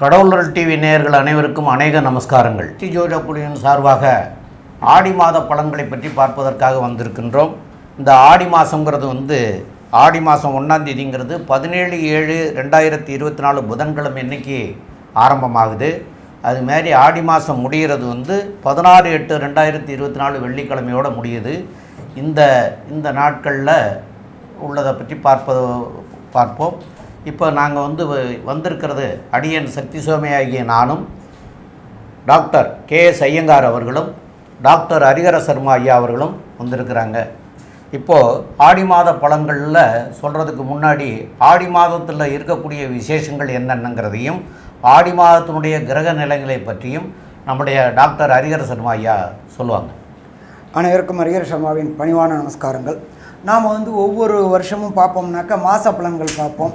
கடவுளர் TV நேயர்கள் அனைவருக்கும் அநேக நமஸ்காரங்கள். டி. ஜோஜா குழுவின் சார்பாக ஆடி மாத பலன்களை பற்றி பார்ப்பதற்காக வந்திருக்கின்றோம். இந்த ஆடி மாதங்கிறது வந்து ஆடி மாதம் ஒன்றாம் தேதிங்கிறது பதினேழு ஏழு ரெண்டாயிரத்தி இருபத்தி நாலு புதன்கிழமை இன்னைக்கு ஆரம்பமாகுது. அது மாதிரி ஆடி மாதம் முடிகிறது வந்து பதினாறு எட்டு ரெண்டாயிரத்தி இருபத்தி நாலு வெள்ளிக்கிழமையோட முடியுது. இந்த இந்த நாட்களில் உள்ளதை பற்றி பார்ப்பது பார்ப்போம். இப்போ நாங்கள் வந்து வ- வந்திருக்கிறது அடியன் சக்தி சோமை ஆகிய நானும் டாக்டர் கே எஸ் ஐயங்கார் அவர்களும் டாக்டர் ஹரிகர சர்மா ஐயா அவர்களும் வந்திருக்கிறாங்க. இப்போது ஆடி மாத பழங்களில் சொல்கிறதுக்கு முன்னாடி ஆடி மாதத்தில் இருக்கக்கூடிய விசேஷங்கள் என்னென்னங்கிறதையும் ஆடி மாதத்தினுடைய கிரக நிலைகளை பற்றியும் நம்முடைய டாக்டர் ஹரிகர சர்மா ஐயா சொல்லுவாங்க. அனைவருக்கும் ஹரிகர சர்மாவின் பணிவான நமஸ்காரங்கள். நாம் வந்து ஒவ்வொரு வருஷமும் பார்ப்போம்னாக்கா மாத பலன்கள் பார்ப்போம்.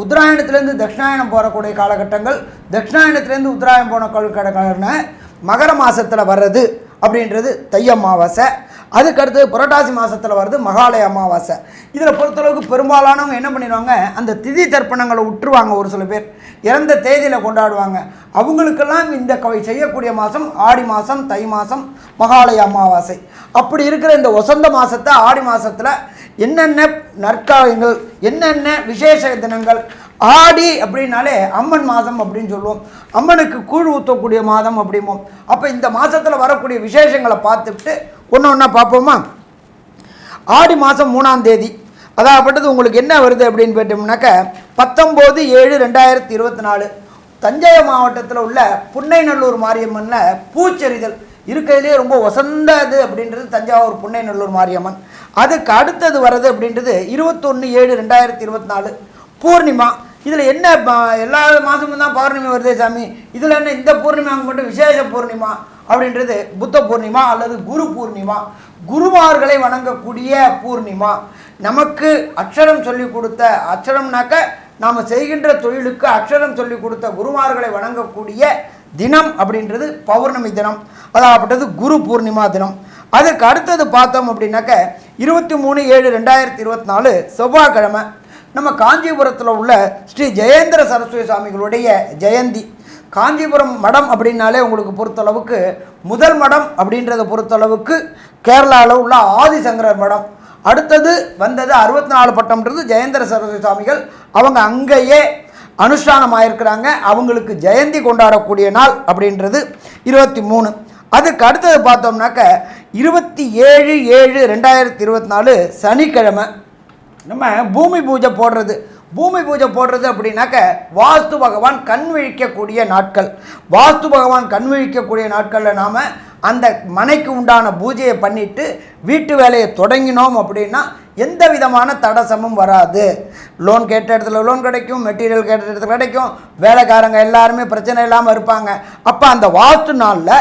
உத்தராயணத்துலேருந்து தட்சிணாயணம் போகக்கூடிய காலகட்டங்கள் தட்சிணாயணத்துலேருந்து உத்தராயணம் போன காலகட்டங்கள்னா மகர மாதத்தில் வர்றது அப்படின்றது தை அமாவாசை. அதுக்கு அடுத்து புரட்டாசி மாதத்தில் வருது மகாலய அமாவாசை. இதில் பொறுத்தளவுக்கு பெரும்பாலானவங்க என்ன பண்ணிடுவாங்க அந்த திதி தர்ப்பணங்களை விட்டுருவாங்க ஒரு சில பேர். இறந்த தேதியில் கொண்டாடுவாங்க. அவங்களுக்கெல்லாம் இந்த கவை செய்யக்கூடிய மாதம் ஆடி மாதம் தை மாதம் மகாலய அமாவாசை. அப்படி இருக்கிற இந்த வசந்த மாதத்தை ஆடி மாதத்தில் என்னென்ன நற்காலங்கள் என்னென்ன விசேஷ தினங்கள் ஆடி அப்படின்னாலே அம்மன் மாதம் அப்படின்னு சொல்லுவோம். அம்மனுக்கு கூழ் ஊற்றக்கூடிய மாதம் அப்படிம்போம். அப்போ இந்த மாதத்தில் வரக்கூடிய விசேஷங்களை பார்த்துட்டு ஒன்று ஒன்றா பார்ப்போமா? ஆடி மாதம் மூணாம் தேதி. அதாகப்பட்டது உங்களுக்கு என்ன வருது அப்படின்னு கேட்டோம்னாக்க பத்தொம்போது ஏழு ரெண்டாயிரத்தி இருபத்தி நாலு. தஞ்சை மாவட்டத்தில் உள்ள புன்னைநல்லூர் மாரியம்மனில் பூச்செறிதல் இருக்கிறதுலே ரொம்ப வசந்தது அப்படின்றது தஞ்சாவூர் புன்னைநல்லூர் மாரியம்மன். அதுக்கு அடுத்தது வர்றது அப்படின்றது இருபத்தொன்று ஏழு ரெண்டாயிரத்தி இருபத்தி நாலு பூர்ணிமா. இதில் என்ன எல்லா மாதமும் தான் பௌர்ணமி வருதே சாமி. இதில் என்ன இந்த பூர்ணிமா மட்டும் விசேஷ பூர்ணிமா அப்படின்றது புத்த பூர்ணிமா அல்லது குரு பூர்ணிமா. குருமார்களை வணங்கக்கூடிய பூர்ணிமா. நமக்கு அக்ஷரம் சொல்லி கொடுத்த அக்ஷரம்னாக்க நாம் செய்கின்ற தொழிலுக்கு அக்ஷரம் சொல்லி கொடுத்த குருமார்களை வணங்கக்கூடிய தினம் அப்படின்றது பௌர்ணமி தினம். அதாகப்பட்டது குரு பூர்ணிமா தினம். அதுக்கு அடுத்தது பார்த்தோம் அப்படின்னாக்க இருபத்தி மூணு ஏழு ரெண்டாயிரத்தி இருபத்தி நாலு செவ்வாய்க்கிழமை. நம்ம காஞ்சிபுரத்தில் உள்ள ஸ்ரீ ஜெயேந்திர சரஸ்வதி சுவாமிகளுடைய ஜெயந்தி. காஞ்சிபுரம் மடம் அப்படின்னாலே உங்களுக்கு பொறுத்தளவுக்கு முதல் மடம் அப்படின்றத பொறுத்தளவுக்கு கேரளாவில் உள்ள ஆதிசங்கரர் மடம். அடுத்தது வந்தது அறுபத்தி நாலு பட்டம்ன்றது ஜெயேந்திர சரஸ்வதி சுவாமிகள் அவங்க அங்கேயே அனுஷ்டானம் ஆயிருக்கிறாங்க. அவங்களுக்கு ஜெயந்தி கொண்டாடக்கூடிய நாள் அப்படின்றது இருபத்தி மூணு அதுக்கு அடுத்தது பார்த்தோம்னாக்க இருபத்தி ஏழு ஏழு ரெண்டாயிரத்தி இருபத்தி நாலு சனிக்கிழமை நம்ம பூமி பூஜை போடுறது. பூமி பூஜை போடுறது அப்படின்னாக்க வாஸ்து பகவான் கண் விழிக்கக்கூடிய நாட்கள். வாஸ்து பகவான் கண் விழிக்கக்கூடிய நாட்களில் நாம் அந்த மனைக்கு உண்டான பூஜையை பண்ணிட்டு வீட்டு வேலையை தொடங்கினோம் அப்படின்னா எந்த விதமான தடசமும் வராது. லோன் கேட்ட இடத்துல லோன் கிடைக்கும் மெட்டீரியல் கேட்ட இடத்துல கிடைக்கும். வேலைக்காரங்க எல்லாருமே பிரச்சனை இல்லாமல் இருப்பாங்க. அப்போ அந்த வாஸ்து நாளில்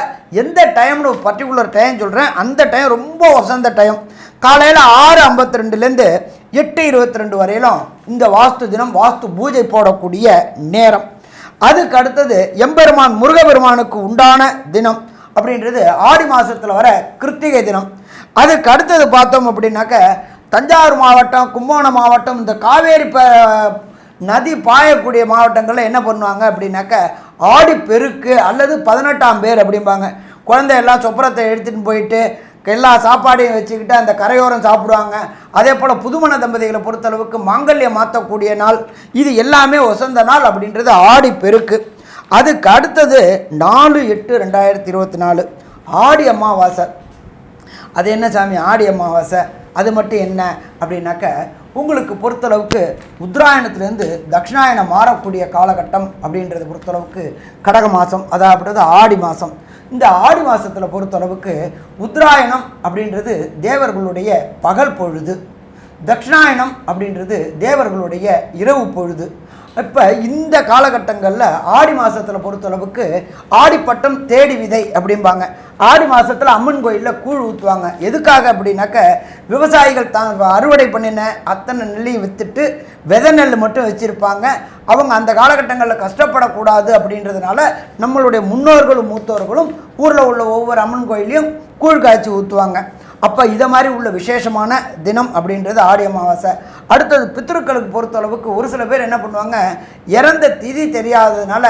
எந்த டைம்னு பர்டிகுலர் டைம் சொல்கிறேன் அந்த டைம் ரொம்ப வசந்த டைம் காலையில் ஆறு ஐம்பத்தி ரெண்டுலேருந்து எட்டு இருபத்தி ரெண்டு வரையிலும் இந்த வாஸ்து தினம் வாஸ்து பூஜை போடக்கூடிய நேரம். அதுக்கு அடுத்தது எம்பெருமான் முருகபெருமானுக்கு உண்டான தினம். அப்படின்றது ஆடி மாதத்தில் வர கிருத்திகை தினம். அதுக்கு அடுத்தது பார்த்தோம் அப்படின்னாக்க தஞ்சாவூர் மாவட்டம் கும்பகோணம் மாவட்டம் இந்த காவேரி ப நதி பாயக்கூடிய மாவட்டங்களில் என்ன பண்ணுவாங்க அப்படின்னாக்க ஆடி பெருக்கு அல்லது பதினெட்டாம் பேர் அப்படிம்பாங்க. குழந்தை எல்லாம் சொப்பரத்தை எடுத்துகிட்டு போயிட்டு எல்லா சாப்பாடையும் வச்சுக்கிட்டு அந்த கரையோரம் சாப்பிடுவாங்க. அதே போல் புதுமண தம்பதிகளை பொறுத்தளவுக்கு மாங்கல்யம் மாற்றக்கூடிய நாள் இது எல்லாமே வசந்த நாள் அப்படின்றது ஆடி பெருக்கு. அதுக்கு அடுத்தது நாலு எட்டு ரெண்டாயிரத்தி இருபத்தி நாலு. ஆடி அமாவாசை. அது என்ன சாமி? ஆடி அமாவாசை. அது மட்டும் என்ன அப்படின்னாக்க உங்களுக்கு பொறுத்தளவுக்கு உத்தராயணத்துலேருந்து தட்சிணாயனம் மாறக்கூடிய காலகட்டம் அப்படின்றத பொறுத்தளவுக்கு கடக மாதம் அதாவது ஆடி மாதம் இந்த ஆடி மாதத்தில் பொறுத்தளவுக்கு உத்தராயணம் அப்படின்றது தேவர்களுடைய பகல் பொழுது. தட்சிணாயனம் அப்படின்றது தேவர்களுடைய இரவு பொழுது. இப்போ இந்த காலகட்டங்களில் ஆடி மாதத்தில் பொறுத்தளவுக்கு ஆடிப்பட்டம் தேடி விதை அப்படிம்பாங்க. ஆடி மாதத்தில் அம்மன் கோயிலில் கூழ் ஊற்றுவாங்க எதுக்காக அப்படின்னாக்க விவசாயிகள் தான் அறுவடை பண்ணின அத்தனை நெல்லையும் விற்றுட்டு விதை நெல் மட்டும் வச்சுருப்பாங்க. அவங்க அந்த காலகட்டங்களில் கஷ்டப்படக்கூடாது அப்படின்றதுனால நம்மளுடைய முன்னோர்களும் மூத்தோர்களும் ஊரில் உள்ள ஒவ்வொரு அம்மன் கோயிலையும் கூழ் காய்ச்சி ஊற்றுவாங்க அப்போ இதை மாதிரி உள்ள விசேஷமான தினம் அப்படின்றது ஆடி அமாவாசை. அடுத்தது பித்ருக்களுக்கு பொறுத்தளவுக்கு ஒரு சில பேர் என்ன பண்ணுவாங்க இறந்த திதி தெரியாததுனால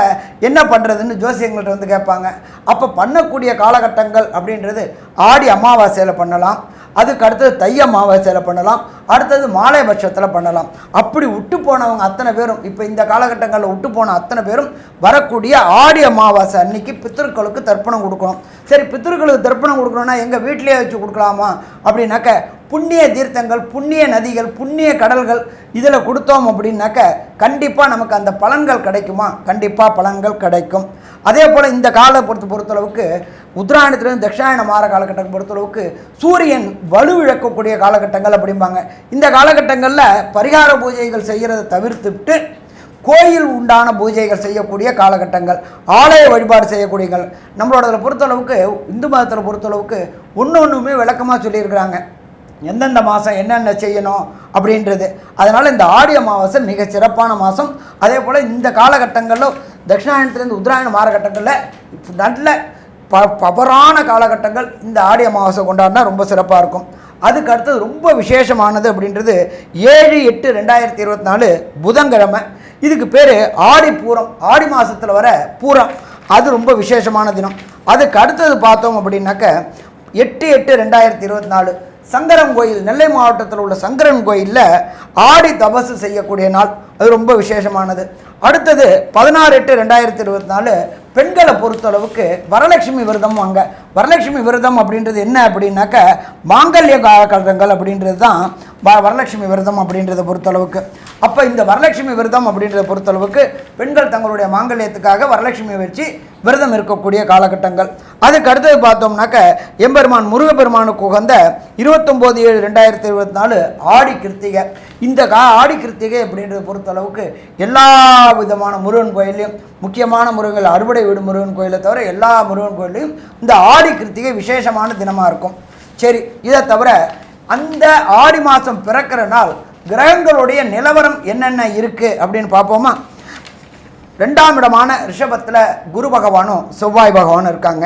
என்ன பண்ணுறதுன்னு ஜோசியங்கள்ட்ட வந்து கேட்பாங்க. அப்போ பண்ணக்கூடிய காலகட்டங்கள் அப்படின்றது ஆடி அமாவாசையில் பண்ணலாம் அதுக்கு அடுத்தது தை அமாவாசையில் பண்ணலாம் அடுத்தது மாலை பட்சத்தில் பண்ணலாம். அப்படி விட்டு போனவங்க அத்தனை பேரும் இப்போ இந்த காலகட்டங்களில் விட்டு போன அத்தனை பேரும் வரக்கூடிய ஆடி அமாவாசை அன்னைக்கு பித்திருக்களுக்கு தர்ப்பணம் கொடுக்கணும். சரி பித்திருக்களுக்கு தர்ப்பணம் கொடுக்கணும்னா எங்கள் வீட்டிலேயே வச்சு கொடுக்கலாமா? அப்படின்னாக்க புண்ணிய தீர்த்தங்கள் புண்ணிய நதிகள் புண்ணிய கடல்கள் இதில் கொடுத்தோம் அப்படின்னாக்க கண்டிப்பாக நமக்கு அந்த பலன்கள் கிடைக்குமா? கண்டிப்பாக பலன்கள் கிடைக்கும். அதே போல் இந்த கால பொறுத்த பொறுத்தளவுக்கு உத்தராயணத்துலேருந்து தட்சிணாயணம் மாற காலகட்டம் பொறுத்தளவுக்கு சூரியன் வலுவிழக்கக்கூடிய காலகட்டங்கள் அப்படிம்பாங்க. இந்த காலகட்டங்களில் பரிகார பூஜைகள் செய்கிறத தவிர்த்துவிட்டு கோயில் உண்டான பூஜைகள் செய்யக்கூடிய காலகட்டங்கள் ஆலய வழிபாடு செய்யக்கூடியங்கள். நம்மளோட பொறுத்தளவுக்கு இந்து மதத்தில் பொறுத்தளவுக்கு ஒன்று ஒன்றுமே விளக்கமாக சொல்லியிருக்கிறாங்க. எந்தெந்த மாதம் என்னென்ன செய்யணும் அப்படின்றது. அதனால் இந்த ஆடி அமாவாசை மிக சிறப்பான மாதம் அதே போல் இந்த காலகட்டங்களில் தட்சிணாயனத்துலேருந்து உத்தராயண மாறகட்டங்களில் நல்ல ப பவரான காலகட்டங்கள் இந்த ஆடி அமாவாசை கொண்டாடினா ரொம்ப சிறப்பாக இருக்கும். அதுக்கு அடுத்தது ரொம்ப விசேஷமானது அப்படின்றது ஏழு எட்டு ரெண்டாயிரத்தி இருபத்தி நாலு புதன்கிழமை. இதுக்கு பேர் ஆடி பூரம் ஆடி மாதத்தில் வர பூரம். அது ரொம்ப விசேஷமான தினம். அதுக்கு அடுத்தது பார்த்தோம் அப்படின்னாக்க எட்டு எட்டு ரெண்டாயிரத்தி இருபத்தி நாலு சங்கரன் கோயில் நெல்லை மாவட்டத்தில் உள்ள சங்கரன் கோயிலில் ஆடி தபசு செய்யக்கூடிய நாள். அது ரொம்ப விசேஷமானது. அடுத்தது பதினாறு எட்டு ரெண்டாயிரத்தி இருபத்தி நாலு பெண்களை பொறுத்தளவுக்கு வரலட்சுமி விரதம் வாங்க. வரலட்சுமி விரதம் அப்படின்றது என்ன அப்படின்னாக்க மாங்கல்ய காலங்கள் அப்படின்றது தான் வரலட்சுமி விரதம் அப்படின்றத பொறுத்தளவுக்கு. அப்போ இந்த வரலட்சுமி விரதம் அப்படின்றத பொறுத்தளவுக்கு பெண்கள் தங்களுடைய மாங்கல்யத்துக்காக வரலட்சுமியை வச்சு விரதம் இருக்கக்கூடிய காலகட்டங்கள். அதுக்கு அடுத்தது பார்த்தோம்னாக்க எம்பெருமான் முருகப்பெருமானுக்கு உகந்த இருபத்தொம்போது ஏழு ரெண்டாயிரத்தி இருபத்தி நாலு ஆடி கிருத்திகை. இந்த கா ஆடி கிருத்திகை அப்படின்றத பொறுத்தளவுக்கு எல்லா விதமான முருகன் கோயிலையும் முக்கியமான முருகன் அறுவடை வீடு முருகன் கோயிலை தவிர எல்லா முருகன் கோயிலையும் இந்த ஆடி கிருத்திகை விசேஷமான தினமாக இருக்கும். சரி இதை தவிர அந்த ஆடி மாதம் பிறக்கிற நாள் கிரகங்களுடைய நிலவரம் என்னென்ன இருக்குது அப்படின்னு பார்ப்போமா? ரெண்டாம் இடமான ரிஷபத்தில் குரு பகவானும் செவ்வாய் பகவானும் இருக்காங்க.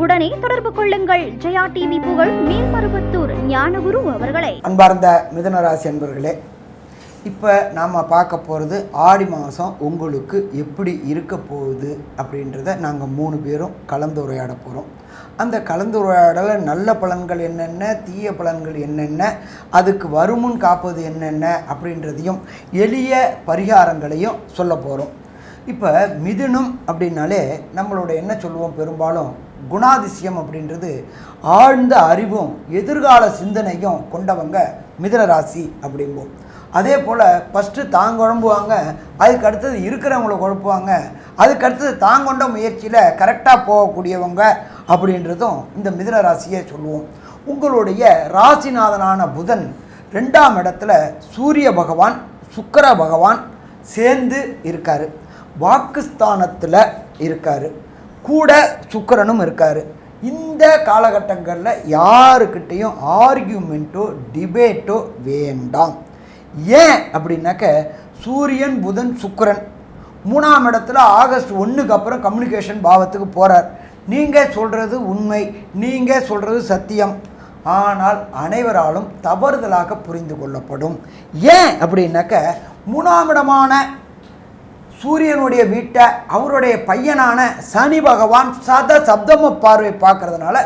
உடனே தொடர்பு கொள்ளுங்கள். ஜெயா டிவி புகழ் மேல்மருவத்தூர் ஞானகுரு அவர்களை. அன்பார்ந்த மிதனராசி அன்பர்களே இப்போ நாம் பார்க்க போகிறது ஆடி மாதம் உங்களுக்கு எப்படி இருக்க போகுது அப்படின்றத நாங்கள் மூணு பேரும் கலந்துரையாட போகிறோம் அந்த கலந்துரையாடல நல்ல பலன்கள் என்னென்ன தீய பலன்கள் என்னென்ன அதுக்கு வருமுன் காப்பது என்னென்ன அப்படின்றதையும் எளிய பரிகாரங்களையும் சொல்ல போகிறோம் இப்போ மிதுனம் அப்படின்னாலே நம்மளோட என்ன சொல்லுவோம் பெரும்பாலும்? குணாதிசயம் அப்படின்றது ஆழ்ந்த அறிவும் எதிர்கால சிந்தனையும் கொண்டவங்க மிதனராசி அப்படிம்போம். அதே போல் ஃபஸ்ட்டு தான் குழம்புவாங்க அதுக்கு அடுத்தது இருக்கிறவங்கள குழப்புவாங்க அதுக்கு அடுத்தது தான் கொண்ட முயற்சியில் கரெக்டாக போகக்கூடியவங்க அப்படின்றதும் இந்த மிதுன ராசியை சொல்லுவோம். உங்களுடைய ராசிநாதனான புதன் ரெண்டாம் இடத்துல சூரிய பகவான் சுக்கர பகவான் சேர்ந்து இருக்கார். வாக்குஸ்தானத்தில் இருக்கார். கூட சுக்கரனும் இருக்கார். இந்த காலகட்டங்களில் யாருக்கிட்டேயும் ஆர்கியூமெண்ட்டோ டிபேட்டோ வேண்டாம். ஏன் அப்படின்னாக்க சூரியன் புதன் சுக்கிரன் மூணாம் இடத்துல ஆகஸ்ட் ஒன்றுக்கு அப்புறம் கம்யூனிகேஷன் பாவத்துக்கு போகிறார் நீங்கள் சொல்கிறது உண்மை நீங்கள் சொல்கிறது சத்தியம். ஆனால் அனைவராலும் தவறுதலாக புரிந்து கொள்ளப்படும். ஏன் அப்படின்னாக்க மூணாம் இடமான சூரியனுடைய வீட்டை அவருடைய பையனான சனி பகவான் சத சப்தம பார்வை பார்க்கறதுனால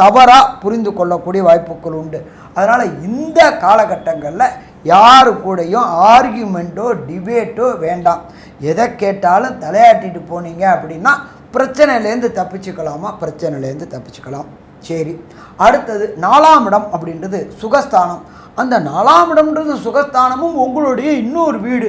தவறாக புரிந்து கொள்ளக்கூடிய வாய்ப்புகள் உண்டு. அதனால் இந்த காலகட்டங்களில் யாரு கூடயும் ஆர்கியூமெண்ட்டோ டிபேட்டோ வேண்டாம். எதை கேட்டாலும் தலையாட்டிட்டு போனீங்க அப்படின்னா பிரச்சனையிலேருந்து தப்பிச்சுக்கலாமா? பிரச்சனையிலேருந்து தப்பிச்சுக்கலாம். சரி. அடுத்தது நாலாம் இடம் அப்படின்றது சுகஸ்தானம். அந்த நாலாம் இடம்ன்றது சுகஸ்தானமும் உங்களுடைய இன்னொரு வீடு.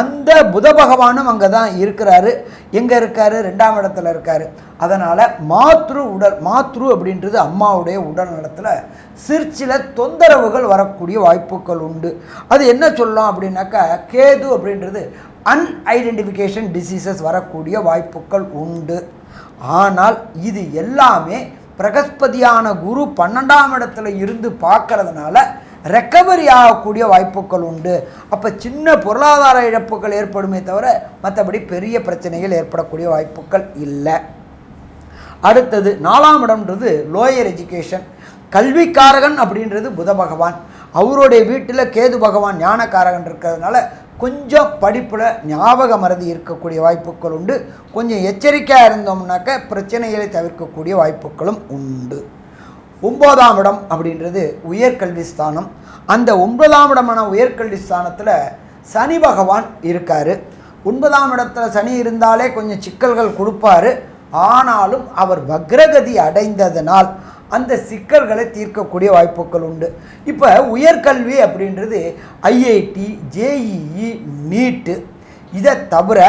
அந்த புத பகவானும் அங்கே தான் இருக்கிறாரு. எங்கே இருக்காரு? ரெண்டாம் இடத்துல இருக்காரு. அதனால் மாத்ரு உடல் மாத்ரு அப்படின்றது அம்மாவுடைய உடல் நலத்தில் சிற்சில தொந்தரவுகள் வரக்கூடிய வாய்ப்புகள் உண்டு. அது என்ன சொல்லலாம் அப்படின்னாக்கா கேது அப்படின்றது அன்ஐடென்டிஃபிகேஷன் டிசீசஸ் வரக்கூடிய வாய்ப்புகள் உண்டு. ஆனால் இது எல்லாமே பிரகஸ்பதியான குரு பன்னெண்டாம் இடத்துல இருந்து பார்க்கறதுனால ரெக்கவரி ஆகக்கூடிய வாய்ப்புகள் உண்டு. அப்போ சின்ன பொருளாதார இழப்புகள் ஏற்படுமே தவிர மற்றபடி பெரிய பிரச்சனைகள் ஏற்படக்கூடிய வாய்ப்புகள் இல்லை. அடுத்தது நாலாம் இடம்ன்றது லோயர் எஜுகேஷன் கல்விக்காரகன் அப்படின்றது புத பகவான். அவருடைய வீட்டில் கேது பகவான் ஞானக்காரகன் இருக்கிறதுனால கொஞ்சம் படிப்பில் ஞாபக மறதி இருக்கக்கூடிய வாய்ப்புகள் உண்டு. கொஞ்சம் எச்சரிக்கையாக இருந்தோம்னாக்க பிரச்சனைகளை தவிர்க்கக்கூடிய வாய்ப்புகளும் உண்டு. ஒன்பதாம் இடம் அப்படின்றது உயர்கல்வி ஸ்தானம். அந்த ஒன்பதாம் இடமான உயர்கல்வி ஸ்தானத்தில் சனி பகவான் இருக்கார். ஒன்பதாம் இடத்துல சனி இருந்தாலே கொஞ்சம் சிக்கல்கள் கொடுப்பாரு. ஆனாலும் அவர் வக்ரகதி அடைந்ததனால் அந்த சிக்கல்களை தீர்க்கக்கூடிய வாய்ப்புகள் உண்டு. இப்போ உயர்கல்வி அப்படின்றது ஐஐடி ஜேஇஇ நீட்டு இதை தவிர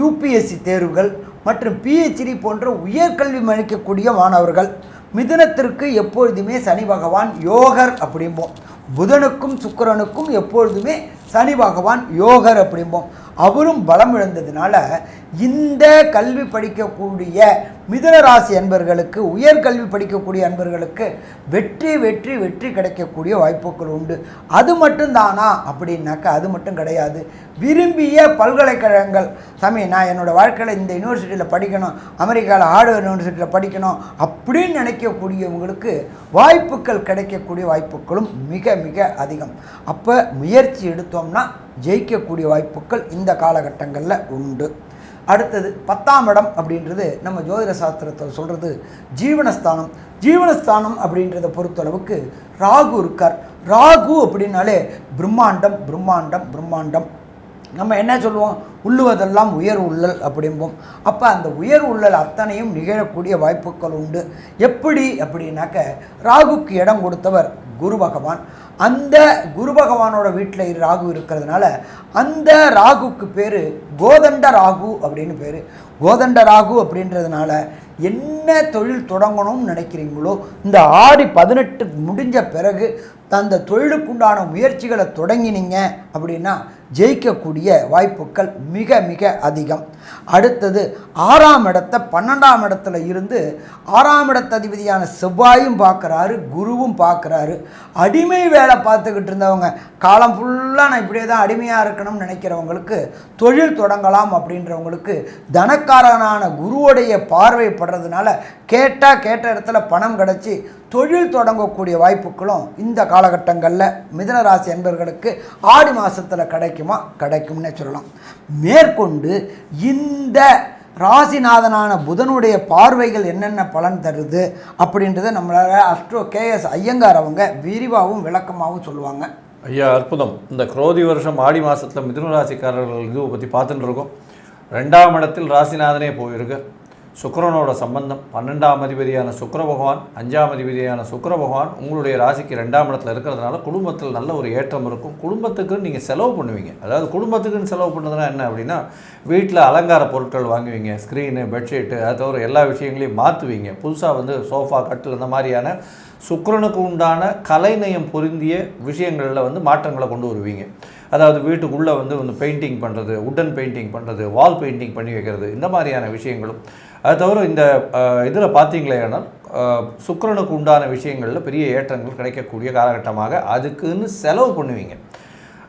யூபிஎஸ்சி தேர்வுகள் மற்றும் பிஹெச்டி போன்ற உயர்கல்வி மதிக்கக்கூடிய மாணவர்கள். மிதுனத்திற்கு எப்பொழுதுமே சனி பகவான் யோகர் அப்படிம்போம். புதனுக்கும் சுக்கிரனுக்கும் எப்பொழுதுமே சனி பகவான் யோகர் அப்படிம்போம். அவரும் பலம் இழந்ததுனால இந்த கல்வி படிக்கக்கூடிய மிதுன ராசி அன்பர்களுக்கு உயர்கல்வி படிக்கக்கூடிய அன்பர்களுக்கு வெற்றி வெற்றி வெற்றி கிடைக்கக்கூடிய வாய்ப்புகள் உண்டு. அது மட்டும்தானா? அப்படின்னாக்கா அது மட்டும் கிடையாது. விரும்பிய பல்கலைக்கழகங்கள். சாமி நான் என்னோடய வாழ்க்கையில் இந்த யூனிவர்சிட்டியில் படிக்கணும் அமெரிக்காவில் ஹார்வர்ட் யூனிவர்சிட்டியில் படிக்கணும் அப்படின்னு நினைக்கக்கூடியவங்களுக்கு வாய்ப்புகள் கிடைக்கக்கூடிய வாய்ப்புகளும் மிக மிக அதிகம். அப்போ முயற்சி எடுத்தோம்னா ஜெயிக்கக்கூடிய வாய்ப்புகள் இந்த காலகட்டங்களில் உண்டு. அடுத்தது பத்தாம் இடம் அப்படின்றது நம்ம ஜோதிட சாஸ்திரத்தை சொல்கிறது ஜீவனஸ்தானம். ஜீவனஸ்தானம் அப்படின்றத பொறுத்தளவுக்கு ராகு இருக்கார். ராகு அப்படின்னாலே பிரம்மாண்டம் பிரம்மாண்டம் பிரம்மாண்டம். நம்ம என்ன சொல்லுவோம்? உள்ளுவதெல்லாம் உயர் உள்ளல் அப்படிம்போம். அப்போ அந்த உயர் உள்ளல் அத்தனையும் நிகழக்கூடிய வாய்ப்புகள் உண்டு. எப்படி அப்படின்னாக்க ராகுக்கு இடம் கொடுத்தவர் குரு பகவான். அந்த குரு பகவானோட வீட்டில் ராகு இருக்கிறதுனால அந்த ராகுக்கு பேர் கோதண்ட ராகு அப்படின்னு பேர். கோதண்ட ராகு அப்படின்றதுனால என்ன தொழில் தொடங்கணும்னு நினைக்கிறீங்களோ இந்த ஆடி பதினெட்டு முடிஞ்ச பிறகு அந்த தொழிலுக்குண்டான முயற்சிகளை தொடங்கினீங்க அப்படின்னா ஜெயிக்கக்கூடிய வாய்ப்புகள் மிக மிக அதிகம். அடுத்தது ஆறாம் இடத்த பன்னெண்டாம் இடத்துல இருந்து ஆறாம் இடத்த அதிபதியான செவ்வாயும் பார்க்குறாரு குருவும் பார்க்குறாரு. அடிமை வேலை பார்த்துக்கிட்டு இருந்தவங்க காலம் ஃபுல்லாக நான் இப்படியே தான் அடிமையாக இருக்கணும்னு நினைக்கிறவங்களுக்கு தொழில் தொடங்கலாம் அப்படின்றவங்களுக்கு தனக்காரனான குருவுடைய பார்வைப்படுறதுனால கேட்டால் கேட்ட இடத்துல பணம் கிடச்சி தொழில் தொடங்கக்கூடிய வாய்ப்புகளும் இந்த காலகட்டங்களில் மிதனராசி என்பர்களுக்கு ஆடி மாதத்தில் கிடைக்குமா? கிடைக்கும்னே சொல்லலாம். மேற்கொண்டு இந்த ராசிநாதனான புதனுடைய பார்வைகள் என்னென்ன பலன் தருது அப்படின்றத நம்மளால் அஸ்ட்ரோ கேஎஸ் ஐயங்கார் அவங்க விரிவாகவும் விளக்கமாகவும் சொல்லுவாங்க. ஐயா அற்புதம். இந்த குரோதி வருஷம் ஆடி மாதத்தில் மிதுன ராசிக்காரர்கள் இதுவை பற்றி பார்த்துட்டு இருக்கோம். ரெண்டாம் இடத்தில் ராசிநாதனே போயிருக்கு. சுக்கரனோட சம்பந்தம். பன்னெண்டாம் அதிபதியான சுக்கர பகவான் அஞ்சாம் அதிபதியான சுக்கர பகவான் உங்களுடைய ராசிக்கு ரெண்டாம் இடத்துல இருக்கிறதுனால குடும்பத்தில் நல்ல ஒரு ஏற்றம் இருக்கும். குடும்பத்துக்கு நீங்கள் செலவு பண்ணுவீங்க. அதாவது குடும்பத்துக்குன்னு செலவு பண்ணுறதுனா என்ன அப்படின்னா வீட்டில் அலங்கார பொருட்கள் வாங்குவீங்க. ஸ்க்ரீனு பெட்ஷீட்டு அது தவிர எல்லா விஷயங்களையும் மாற்றுவீங்க. புதுசாக வந்து சோஃபா கட்டில் இந்த மாதிரியான சுக்கரனுக்கு உண்டான கலைநயம் பொருந்திய விஷயங்களில் வந்து மாற்றங்களை கொண்டு வருவீங்க. அதாவது வீட்டுக்குள்ளே வந்து வந்து பெயிண்டிங் பண்ணுறது உட்டன் பெயிண்டிங் பண்ணுறது வால் பெயிண்டிங் பண்ணி வைக்கிறது இந்த மாதிரியான விஷயங்களும். அது தவிர இந்த இதில் பார்த்தீங்களேனால் சுக்கரனுக்கு உண்டான விஷயங்களில் பெரிய ஏற்றங்கள் கிடைக்கக்கூடிய காலகட்டமாக அதுக்குன்னு செலவு பண்ணுவீங்க.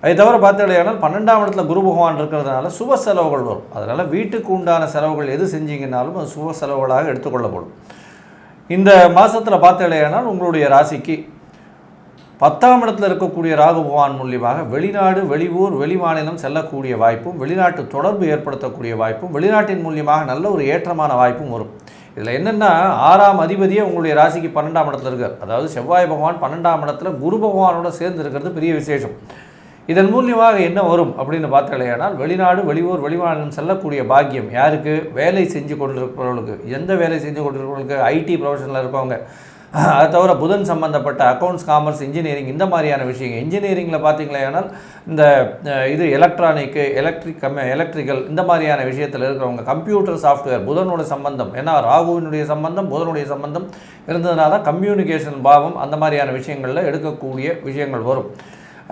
அதை தவிர பார்த்தீங்கன்னா பன்னெண்டாம் இடத்துல குரு பகவான் இருக்கிறதுனால சுப செலவுகள் வரும். அதனால் வீட்டுக்கு உண்டான செலவுகள் எது செஞ்சீங்கன்னாலும் அது சுப செலவுகளாக எடுத்துக்கொள்ளப்படும். இந்த மாதத்தில் பார்த்தீங்கன்னா உங்களுடைய ராசிக்கு பத்தாம் இடத்துல இருக்கக்கூடிய ராகு பகவான் மூலியமாக வெளிநாடு வெளியூர் வெளிமாநிலம் செல்லக்கூடிய வாய்ப்பும் வெளிநாட்டு தொடர்பு ஏற்படுத்தக்கூடிய வாய்ப்பும் வெளிநாட்டின் மூலியமாக நல்ல ஒரு ஏற்றமான வாய்ப்பும் வரும். இதில் என்னென்னா ஆறாம் அதிபதியே உங்களுடைய ராசிக்கு பன்னெண்டாம் இடத்துல இருக்கார். அதாவது செவ்வாய் பகவான் பன்னெண்டாம் இடத்துல குரு பகவானோட சேர்ந்து இருக்கிறது பெரிய விசேஷம். இதன் மூலியமாக என்ன வரும் அப்படின்னு பார்த்தாலேயானால் வெளிநாடு வெளியூர் வெளிமாநிலம் செல்லக்கூடிய பாக்கியம் யாருக்கு? வேலை செஞ்சு கொண்டிருப்பவர்களுக்கு. எந்த வேலை செஞ்சு கொண்டிருப்பவர்களுக்கு? ஐடி ப்ரொஃபஷனில் இருக்கவங்க. அது தவிர புதன் சம்பந்தப்பட்ட அக்கௌண்ட்ஸ் காமர்ஸ் இன்ஜினியரிங் இந்த மாதிரியான விஷயங்கள். இன்ஜினியரிங்கில் பார்த்தீங்களேனால் இந்த இது எலக்ட்ரானிக்கு எலக்ட்ரிக் கம் எலக்ட்ரிக்கல் இந்த மாதிரியான விஷயத்தில் இருக்கிறவங்க கம்ப்யூட்டர் சாஃப்ட்வேர் புதனோட சம்பந்தம். ஏன்னா ராகுவினுடைய சம்பந்தம் புதனுடைய சம்பந்தம் இருந்ததுனால கம்யூனிகேஷன் பாவம் அந்த மாதிரியான விஷயங்களில் எடுக்கக்கூடிய விஷயங்கள் வரும்.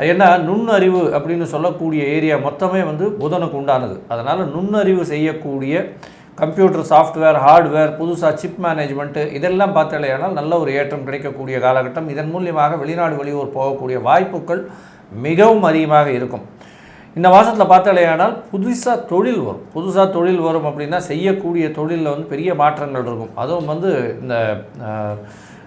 ஏன்னா நுண்ணறிவு அப்படின்னு சொல்லக்கூடிய ஏரியா மொத்தமே வந்து புதனுக்கு உண்டானது. அதனால் நுண்ணறிவு செய்யக்கூடிய கம்ப்யூட்டர் சாஃப்ட்வேர் ஹார்ட்வேர் புதுசாக சிப் மேனேஜ்மெண்ட்டு இதெல்லாம் பார்த்தாலேயானால் நல்ல ஒரு ஏற்றம் கிடைக்கக்கூடிய காலகட்டம். இதன் மூலியமாக வெளிநாடு வெளியூர் போகக்கூடிய வாய்ப்புகள் மிகவும் அதிகமாக இருக்கும். இந்த மாதத்தில் பார்த்தாலேயானால் புதுசாக தொழில் வரும். புதுசாக தொழில் வரும் அப்படின்னா செய்யக்கூடிய தொழிலில் வந்து பெரிய மாற்றங்கள் இருக்கும். அதுவும் வந்து இந்த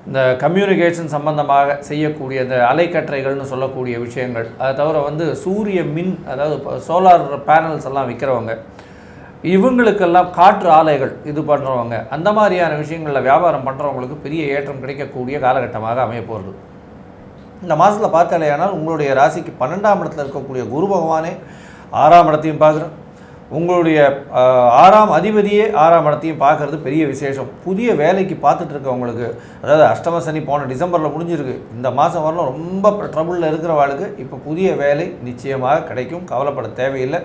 இந்த கம்யூனிகேஷன் சம்பந்தமாக செய்யக்கூடிய இந்த அலைக்கற்றைகள்னு சொல்லக்கூடிய விஷயங்கள். அதை தவிர வந்து சூரிய மின் அதாவது சோலார் பேனல்ஸ் எல்லாம் விற்கிறவங்க இவங்களுக்கெல்லாம் காற்று ஆலைகள் இது பண்ணுறவங்க அந்த மாதிரியான விஷயங்களில் வியாபாரம் பண்ணுறவங்களுக்கு பெரிய ஏற்றம் கிடைக்கக்கூடிய காலகட்டமாக அமைய போகிறது இந்த மாதத்தில் பார்த்தாலேயானால் உங்களுடைய ராசிக்கு பன்னெண்டாம் இடத்துல இருக்கக்கூடிய குரு பகவானே ஆறாம் இடத்தையும் பார்க்குறேன் உங்களுடைய ஆறாம் அதிபதியே ஆறாம் இடத்தையும் பார்க்கறது பெரிய விசேஷம். புதிய வேலைக்கு பார்த்துட்டு இருக்கவங்களுக்கு அதாவது அஷ்டம சனி போன டிசம்பரில் முடிஞ்சிருக்கு. இந்த மாதம் வரலாம் ரொம்ப ட்ரபுளில் இருக்கிறவாளுக்கு இப்போ புதிய வேலை நிச்சயமாக கிடைக்கும் கவலைப்பட தேவையில்லை.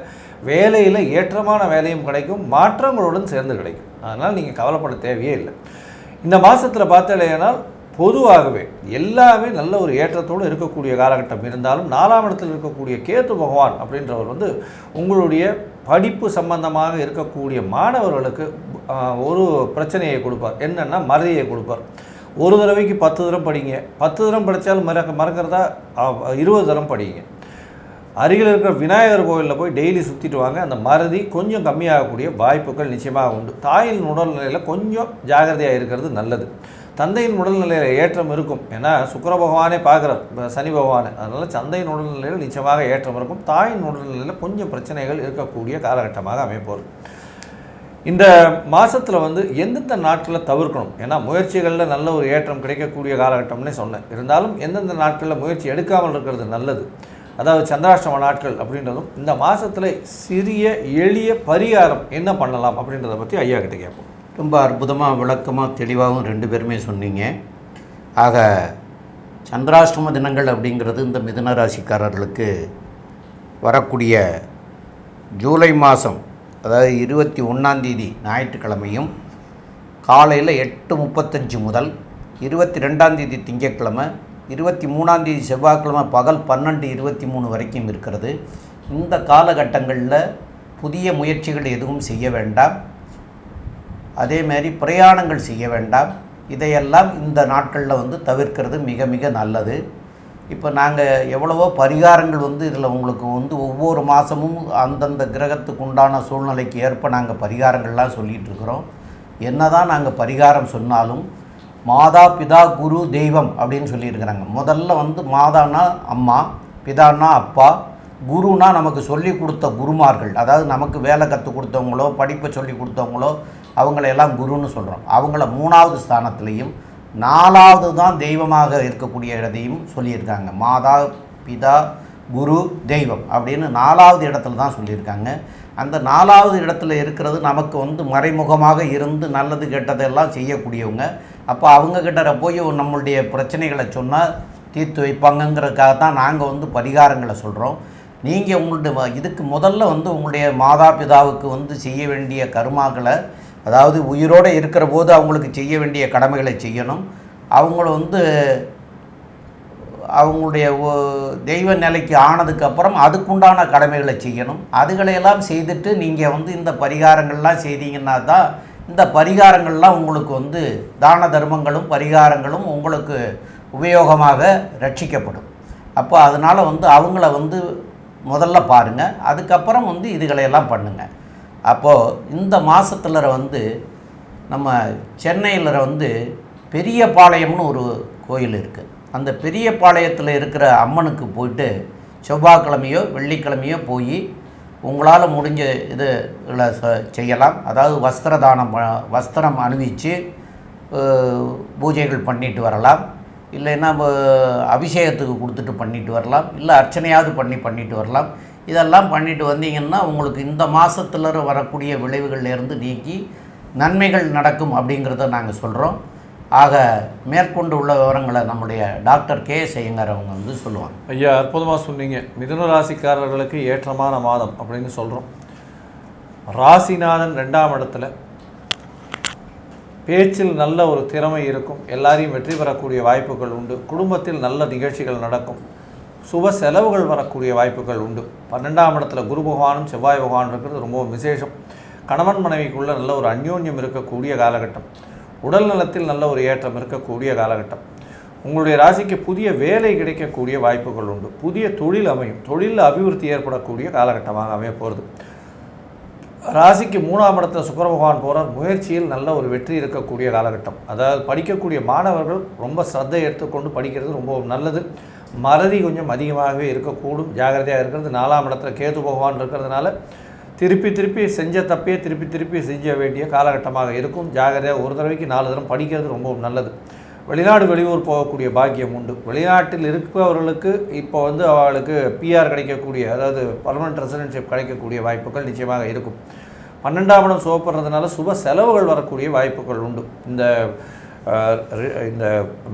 வேலையில் ஏற்றமான வேலையும் கிடைக்கும் மாற்றங்களுடன் சேர்ந்து கிடைக்கும். அதனால் நீங்கள் கவலைப்பட தேவையே இல்லை. இந்த மாதத்தில் பார்த்தாலேனால் பொதுவாகவே எல்லாமே நல்ல ஒரு ஏற்றத்தோடு இருக்கக்கூடிய காலகட்டம் இருந்தாலும் நாலாம் இடத்தில் இருக்கக்கூடிய கேத்து பகவான் அப்படின்றவர் வந்து உங்களுடைய படிப்பு சம்பந்தமாக இருக்கக்கூடிய மாணவர்களுக்கு ஒரு பிரச்சனையை கொடுப்பார். என்னென்னா மறதியை கொடுப்பார். ஒரு தடவைக்கு பத்து தரம் படிங்க. பத்து தரம் படித்தாலும் மறக்க மறக்கிறதா? இருபது தரம் படிங்க. அருகில் இருக்கிற விநாயகர் கோவிலில் போய் டெய்லி சுற்றிட்டு வாங்க. அந்த மறதி கொஞ்சம் கம்மியாகக்கூடிய வாய்ப்புகள் நிச்சயமாக உண்டு. தாயின் உடல்நிலையில் கொஞ்சம் ஜாகிரதையாக இருக்கிறது நல்லது. தந்தையின் உடல்நிலையில் ஏற்றம் இருக்கும். ஏன்னா சுக்கர பகவானே பார்க்குறார். சனி பகவானே. அதனால் தந்தையின் உடல்நிலையில் நிச்சயமாக ஏற்றம் இருக்கும். தாயின் உடல்நிலையில் கொஞ்சம் பிரச்சனைகள் இருக்கக்கூடிய காலகட்டமாக அமைப்போம் இந்த மாதத்தில் வந்து எந்தெந்த நாட்களில் தவிர்க்கணும்? ஏன்னா முயற்சிகளில் நல்ல ஒரு ஏற்றம் கிடைக்கக்கூடிய காலகட்டம்னே சொன்னேன். இருந்தாலும் எந்தெந்த நாட்களில் முயற்சி எடுக்காமல் இருக்கிறது நல்லது? அதாவது சந்திராஷ்டம நாட்கள் அப்படின்றதும் இந்த மாதத்தில் சிறிய எளிய பரிகாரம் என்ன பண்ணலாம் அப்படின்றத பற்றி ஐயா கிட்டே கேட்போம். ரொம்ப அற்புதமாக விளக்கமாக தெளிவாகவும் ரெண்டு பேருமே சொன்னீங்க. ஆக சந்திராஷ்டம தினங்கள் அப்படிங்கிறது இந்த மிதுன ராசிக்காரர்களுக்கு வரக்கூடிய ஜூலை மாதம் அதாவது இருபத்தி ஒன்றாந்தேதி ஞாயிற்றுக்கிழமையும் காலையில் எட்டு முப்பத்தஞ்சு முதல் இருபத்தி ரெண்டாந்தேதி திங்கட்கிழமை இருபத்தி மூணாந்தேதி செவ்வாய்க்கிழமை பகல் பன்னெண்டு இருபத்தி மூணு வரைக்கும் இருக்கிறது. இந்த காலகட்டங்களில் புதிய முயற்சிகள் எதுவும் செய்ய வேண்டாம். அதே மாதிரி பிரயாணங்கள் செய்ய வேண்டாம். இதையெல்லாம் இந்த நாட்களில் வந்து தவிர்க்கிறது மிக மிக நல்லது. இப்போ நாங்கள் எவ்வளவோ பரிகாரங்கள் வந்து இதில் உங்களுக்கு வந்து ஒவ்வொரு மாதமும் அந்தந்த கிரகத்துக்கு உண்டான சூழ்நிலைக்கு ஏற்ப நாங்கள் பரிகாரங்கள்லாம் சொல்லிகிட்ருக்குறோம் என்ன என்னதான் நாங்கள் பரிகாரம் சொன்னாலும் மாதா பிதா குரு தெய்வம் அப்படின்னு சொல்லியிருக்கிறாங்க. முதல்ல வந்து மாதானா அம்மா பிதான்னா அப்பா குருனா நமக்கு சொல்லி கொடுத்த குருமார்கள். அதாவது நமக்கு வேலை கற்றுக் கொடுத்தவங்களோ படிப்பை சொல்லி கொடுத்தவங்களோ அவங்களையெல்லாம் குருன்னு சொல்கிறோம் அவங்கள மூணாவது ஸ்தானத்துலேயும் நாலாவது தான் தெய்வமாக இருக்கக்கூடிய இடத்தையும் சொல்லியிருக்காங்க. மாதா பிதா குரு தெய்வம் அப்படின்னு நாலாவது இடத்துல தான் சொல்லியிருக்காங்க. அந்த நாலாவது இடத்துல இருக்கிறது நமக்கு வந்து மறைமுகமாக இருந்து நல்லது கெட்டதெல்லாம் செய்யக்கூடியவங்க. அப்போ அவங்கக்கிட்ட போய் நம்மளுடைய பிரச்சனைகளை சொன்னால் தீர்த்து வைப்பாங்கங்கிறதுக்காக தான் நாங்கள் வந்து பரிகாரங்களை சொல்கிறோம் நீங்கள் உங்களுடைய இதுக்கு முதல்ல வந்து உங்களுடைய மாதா பிதாவுக்கு வந்து செய்ய வேண்டிய கருமாக்களை அதாவது உயிரோடு இருக்கிற போது அவங்களுக்கு செய்ய வேண்டிய கடமைகளை செய்யணும். அவங்கள வந்து அவங்களுடைய தெய்வ நிலைக்கு ஆனதுக்கப்புறம் அதுக்குண்டான கடமைகளை செய்யணும். அதுகளையெல்லாம் செய்துட்டு நீங்கள் வந்து இந்த பரிகாரங்கள்லாம் செய்தீங்கன்னா தான் இந்த பரிகாரங்கள்லாம் உங்களுக்கு வந்து தான தர்மங்களும் பரிகாரங்களும் உங்களுக்கு உபயோகமாக ரட்சிக்கப்படும். அப்போ அதனால் வந்து அவங்கள வந்து முதல்ல பாருங்கள் அதுக்கப்புறம் வந்து இதுகளையெல்லாம் பண்ணுங்கள் அப்போது இந்த மாதத்துல வந்து நம்ம சென்னையில் வந்து பெரிய பாளையம்னு ஒரு கோயில் இருக்குது அந்த பெரிய பாளையத்தில் இருக்கிற அம்மனுக்கு போயிட்டு செவ்வாய்க்கிழமையோ வெள்ளிக்கிழமையோ போய் உங்களால் முடிஞ்ச இதுகளை ச- செய்யலாம். அதாவது வஸ்திர தானம் வஸ்திரம் அணிவித்து பூஜைகள் பண்ணிட்டு வரலாம். இல்லைன்னா அபிஷேகத்துக்கு கொடுத்துட்டு பண்ணிட்டு வரலாம். இல்லை அர்ச்சனையாவது பண்ணி பண்ணிட்டு வரலாம். இதெல்லாம் பண்ணிட்டு வந்தீங்கன்னா உங்களுக்கு இந்த மாதத்தில் வரக்கூடிய விளைவுகள்லேருந்து நீக்கி நன்மைகள் நடக்கும் அப்படிங்கிறத நாங்கள் சொல்கிறோம் ஆக மேற்கொண்டு உள்ள விவரங்களை நம்முடைய டாக்டர் கே செய்யங்கர் அவங்க வந்து சொல்லுவாங்க. ஐயா அற்புதமாக சொன்னீங்க. மிதுன ராசிக்காரர்களுக்கு ஏற்றமான மாதம் அப்படின்னு சொல்கிறோம் ராசிநாதன் ரெண்டாம் இடத்துல பேச்சில் நல்ல ஒரு திறமை இருக்கும். எல்லாரையும் வெற்றி பெறக்கூடிய வாய்ப்புகள் உண்டு. குடும்பத்தில் நல்ல நிகழ்ச்சிகள் நடக்கும். சுப செலவுகள் வரக்கூடிய வாய்ப்புகள் உண்டு. பன்னெண்டாம் இடத்துல குரு பகவானும் செவ்வாய் பகவான் இருக்கிறது ரொம்ப விசேஷம். கணவன் மனைவிக்குள்ள நல்ல ஒரு அந்யோன்யம் இருக்கக்கூடிய காலகட்டம். உடல் நலத்தில் நல்ல ஒரு ஏற்றம் இருக்கக்கூடிய காலகட்டம். உங்களுடைய ராசிக்கு புதிய வேலை கிடைக்கக்கூடிய வாய்ப்புகள் உண்டு. புதிய தொழில் அமையும். தொழிலில் அபிவிருத்தி ஏற்படக்கூடிய காலகட்டமாக அமைய போகிறது ராசிக்கு மூணாம் இடத்துல சுக்கர பகவான் போகிறார் முயற்சியில் நல்ல ஒரு வெற்றி இருக்கக்கூடிய காலகட்டம். அதாவது படிக்கக்கூடிய மாணவர்கள் ரொம்ப சிரத்தை எடுத்துக்கொண்டு படிக்கிறது ரொம்ப நல்லது. மறதி கொஞ்சம் அதிகமாகவே இருக்கக்கூடும். ஜாகிரதையாக இருக்கிறது. நாலாம் இடத்துல கேது பகவான் இருக்கிறதுனால திருப்பி திருப்பி செஞ்ச தப்பே திருப்பி திருப்பி செஞ்ச வேண்டிய காலகட்டமாக இருக்கும். ஜாகிரதையாக ஒரு தடவைக்கு நாலு தரம் படிக்கிறது ரொம்ப நல்லது. வெளிநாடு வெளியூர் போகக்கூடிய பாக்கியம் உண்டு. வெளிநாட்டில் இருப்பவர்களுக்கு இப்போ வந்து அவர்களுக்கு பிஆர் கிடைக்கக்கூடிய அதாவது பர்மனன்ட் ரெசிடென்ஷிப் கிடைக்கக்கூடிய வாய்ப்புகள் நிச்சயமாக இருக்கும். பன்னெண்டாம் இடம் சோப்படுறதுனால சுப செலவுகள் வரக்கூடிய வாய்ப்புகள் உண்டு. இந்த இந்த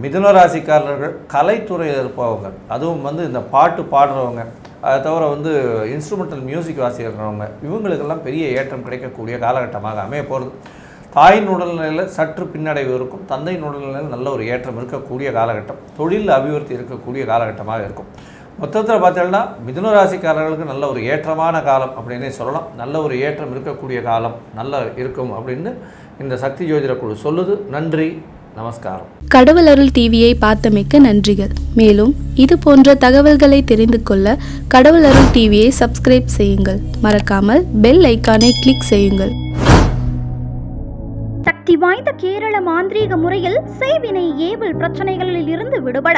மிதுன ராசிக்காரர்கள் கலைத்துறையில் இருப்பவங்க. அதுவும் வந்து இந்த பாட்டு பாடுறவங்க. அதை தவிர வந்து இன்ஸ்ட்ருமெண்டல் மியூசிக் வாசிக்கிறவங்க. இவங்களுக்கெல்லாம் பெரிய ஏற்றம் கிடைக்கக்கூடிய காலகட்டமாக அமைய போகிறது தாயின் உடல்நிலையில் சற்று பின்னடைவு இருக்கும். தந்தையின் உடல்நிலையில் நல்ல ஒரு ஏற்றம் இருக்கக்கூடிய காலகட்டம். தொழில் அபிவிருத்தி இருக்கக்கூடிய காலகட்டமாக இருக்கும். மொத்தத்தில் பார்த்தீங்கன்னா மிதுன ராசிக்காரர்களுக்கு நல்ல ஒரு ஏற்றமான காலம் அப்படின்னே சொல்லலாம். நல்ல ஒரு ஏற்றம் இருக்கக்கூடிய காலம் நல்ல இருக்கும் அப்படின்னு இந்த சக்தி ஜோதிட குழு சொல்லுது. நன்றி. நமஸ்காரம். கடவுள் அருள் டிவியை பார்த்தமைக்க நன்றிகள். மேலும் இது போன்ற தகவல்களை தெரிந்து கொள்ள கடவுள் அருள் டிவியை சப்ஸ்கிரைப் செய்யுங்கள். மறக்காமல் பெல் ஐக்கானை கிளிக் செய்யுங்கள். சக்தி வாய்ந்த கேரள மாந்திரீக முறையில் செய்வினை ஏவல் பிரச்சனைகளில் இருந்து விடுபட